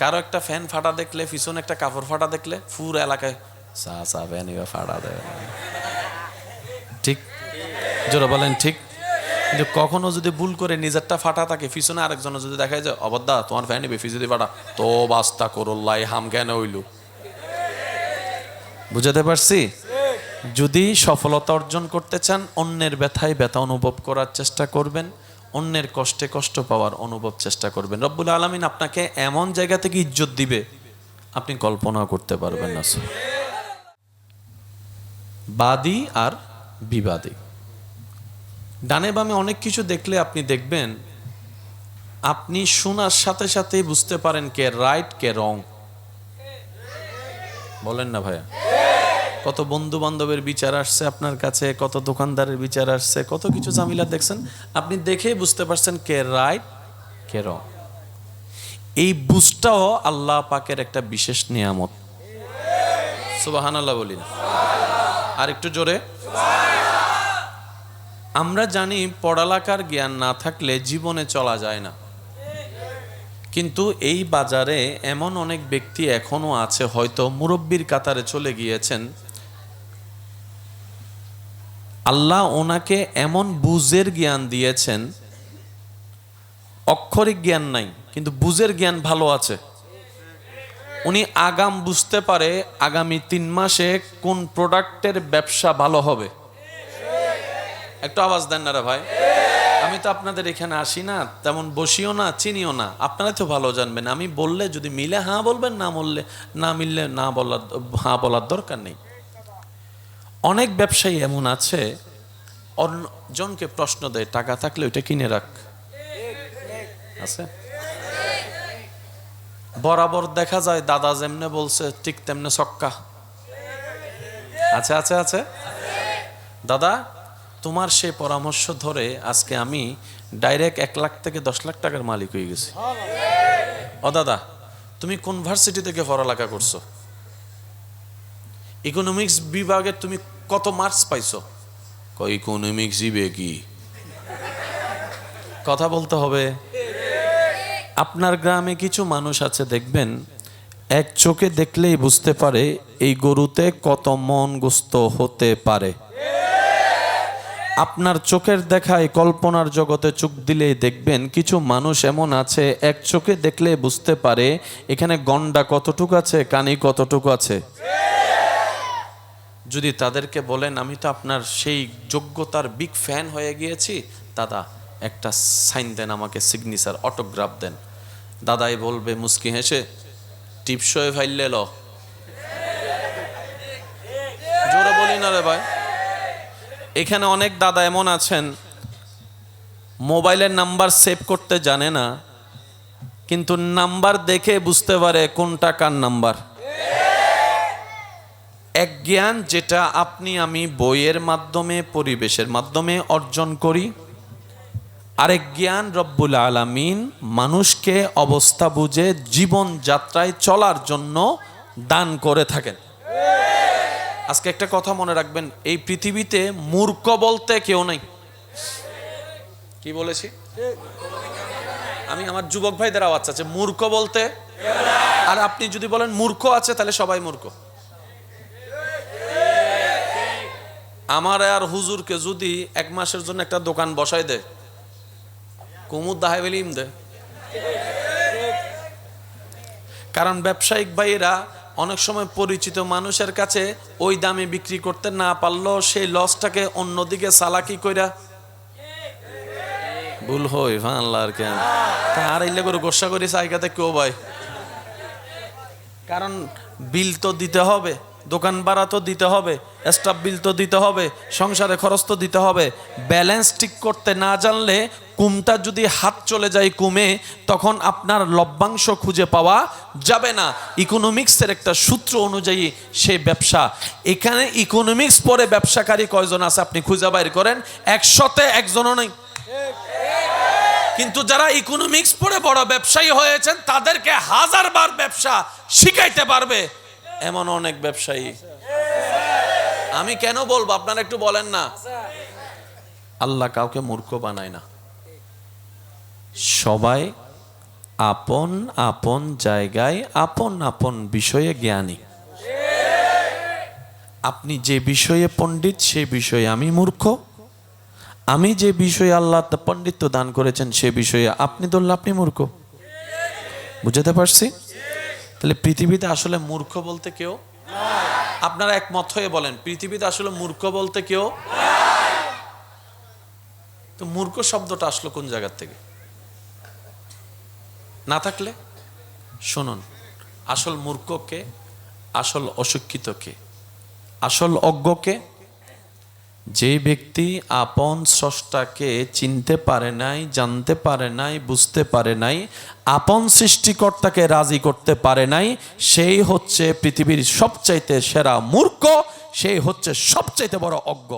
কারও একটা ফ্যান ফাটা দেখলে, পিছনে একটা কাপড় ফাটা দেখলে, পুরো এলাকায় এবার ফাটা দেয় ঠিক? জোরে বলেন, ঠিক? কিন্তু কখনো যদি ভুল করে নিজেরটা ফাটা থাকে, পিছনে আরেকজন যদি দেখা যায় অবদ্দা তোমার ফ্যান নিবে যদি ফাটা, তো বাস্তা করল্লাই হাম কেন হইল? বুঝাতে পারছি? যদি সফলতা অর্জন করতে চান, অন্যের ব্যথায় ব্যথা অনুভব করার চেষ্টা করবেন অন্যের কষ্টে কষ্ট পাওয়ার অনুভব চেষ্টা করবেন। রব্বুল আলমিন আপনাকে এমন জায়গা থেকে ইজ্জত দিবে, আপনি কল্পনাও করতে পারবেন না বাদী আর বিবাদী। ডানে বামে অনেক কিছু দেখলে আপনি দেখবেন, আপনি শোনার সাথে সাথে বুঝতে পারেন কে রাইট, কে রং। বলেন না ভাইয়া। কত বন্ধু বান্ধবের বিচার আসছে আপনার কাছে, কত দোকানদারের বিচার আসছে, কত কিছু ঝামেলা দেখছেন, আপনি দেখেই বুঝতে পারছেন কে রাইট কে রং এই বুঝটাও আল্লাহ পাকের একটা বিশেষ নিয়ামত। সুবাহান আল্লাহ বলিন আর একটু জোরে। আমরা জানি পড়ালেখার জ্ঞান না থাকলে জীবনে চলা যায় না। কিন্তু এই বাজারে এমন অনেক ব্যক্তি এখনও আছে, হয়তো মুরব্বীর কাতারে চলে গিয়েছেন আল্লাহ ওনাকে এমন বুঝের জ্ঞান দিয়েছেন, অক্ষরিক জ্ঞান নাই, কিন্তু বুঝের জ্ঞান ভালো আছে। উনি আগাম বুঝতে পারে আগামী তিন মাসে কোন প্রোডাক্টের ব্যবসা ভালো হবে। একটু আওয়াজ দেন না রে ভাই। আমি তো আপনাদের এখানে আসি না, তেমন বসিও না, চিনিও না। আপনারা তো ভালো জানবেন। আমি বললে যদি মিলে হ্যাঁ বলবেন, না বললে, না মিললে, না বলার হ্যাঁ বলার দরকার নেই। অনেক ব্যবসায়ী এমন আছে, অন্যজনকে প্রশ্ন দেয়, টাকা থাকলে ওইটা কিনে রাখ। আছে? বরাবর দেখা যায়, দাদা যেমনে বলছে, ঠিক তেমনে সক্কা আছে আছে আছে? দাদা, তোমার সেই পরামর্শ ধরে আজকে আমি ডাইরেক্ট এক লাখ থেকে দশ লাখ টাকার মালিক হয়ে গেছি। ও দাদা, তুমি কোন ভার্সিটি থেকে পড়ালেখা করছ? ইকোনমিক্স বিভাগে তুমি কত মার্কস পাইছো? ইকোনমিক্স দিবে কি? কথা বলতে হবে। আপনার গ্রামে কিছু মানুষ আছে দেখবেন এক চোখে দেখলেই বুঝতে পারে এই গরুতে কত মন গুস্ত হতে পারে। আপনার চোখের দেখায় কল্পনার জগতে চোখ দিলেই দেখবেন কিছু মানুষ এমন আছে এক চোখে দেখলে বুঝতে পারে এখানে গন্ডা কতটুকু আছে কানি কতটুকু আছে। যদি তাদেরকে বলেন, আমি তো আপনার সেই যোগ্যতার বিগ ফ্যান হয়ে গিয়েছি। দাদা, একটা সাইন দেন আমাকে সিগনেচার অটোগ্রাফ দেন। দাদাই বলবে, মুস্কি হেসে টিপসয়ে ফাইলে ল। জোরে বলি না রে ভাই। এখানে অনেক দাদা এমন আছেন, মোবাইলের নাম্বার সেভ করতে জানে না, কিন্তু নাম্বার দেখে বুঝতে পারে কোনটা কার নাম্বার। এক জ্ঞান যেটা আপনি, আমি বইয়ের মাধ্যমে, পরিবেশের মাধ্যমে অর্জন করি। আরেক জ্ঞান, রব্বুল আলামিন মানুষকে অবস্থা বুঝে জীবন যাত্রায় চলার জন্য দান করে থাকেন। আজকে একটা কথা মনে রাখবেন, এই পৃথিবীতে মূর্খ বলতে কেউ নাই। কি বলেছি? আমি আমার যুবক ভাইদের আওয়াজ আছে, মূর্খ বলতে? আর আপনি যদি বলেন মূর্খ আছে, তাহলে সবাই মূর্খ। আমার আর হুজুরকে যদি এক মাসের জন্য একটা দোকান বসাই দেয় কুমুদ দাহাই বেলিম দে। কারণ ব্যবসায়িক ভাইয়েরা অনেক সময় পরিচিত মানুষের কাছে ওই দামে বিক্রি করতে না পারলেও সেই লসটাকে অন্যদিকে সালাকি কইরা ভুল হই ভাল্লার কেন? আর এলে করে গোসা করি সাইকাতে কেউ ভাই? কারণ বিল তো দিতে হবে। দোকান ভাড়া তো দিতে হবে স্টাফ বিল তো দিতে হবে, সংসারে খরচ তো দিতে হবে। ব্যালেন্স ঠিক করতে না জানলে কুমটা যদি হাত চলে যায় কুমে, তখন আপনার লভ্যাংশ খুঁজে পাওয়া যাবে না। ইকোনমিক্সের একটা সূত্র অনুযায়ী সে ব্যবসা। এখানে ইকোনমিক্স পরে ব্যবসাকারী কয়জন আছে আপনি খুঁজে বাইর করেন? একশতে একজনও নেই। কিন্তু যারা ইকোনমিক্স পড়ে বড় ব্যবসায়ী হয়েছেন, তাদেরকে হাজার বার ব্যবসা শিখাইতে পারবে। এমন অনেক ব্যবসায়ী। আমি কেন বলব? আপনারা একটু বলেন না। আল্লাহ কাউকে মূর্খ বানায় না। সবাই আপন আপন জায়গায় আপন আপন বিষয়ে জ্ঞানী। আপনি যে বিষয়ে পণ্ডিত, সে বিষয়ে আমি মূর্খ। আমি যে বিষয়ে আল্লাহ পণ্ডিত্য দান করেছেন, সে বিষয়ে আপনি ধরলে আপনি মূর্খ। বুঝাতে পারছি? তাহলে পৃথিবীতে আসলে মূর্খ বলতে কেউ আপনারা একমত হয়ে বলেন, পৃথিবীতে আসলে মূর্খ বলতে কেউ তো মূর্খ শব্দটা আসলো কোন জায়গার থেকে? না থাকলে? শুনুন, আসল মূর্খকে, আসল অশিক্ষিতকে, আসল অজ্ঞকে যে ব্যক্তি আপন স্রষ্টাকে চিনতে পারে নাই, জানতে পারে নাই, বুঝতে পারে নাই, আপন সৃষ্টিকর্তাকে রাজি করতে পারে নাই, সেই হচ্ছে পৃথিবীর সবচাইতে সেরা মূর্খ, সেই হচ্ছে সবচাইতে বড় অজ্ঞ।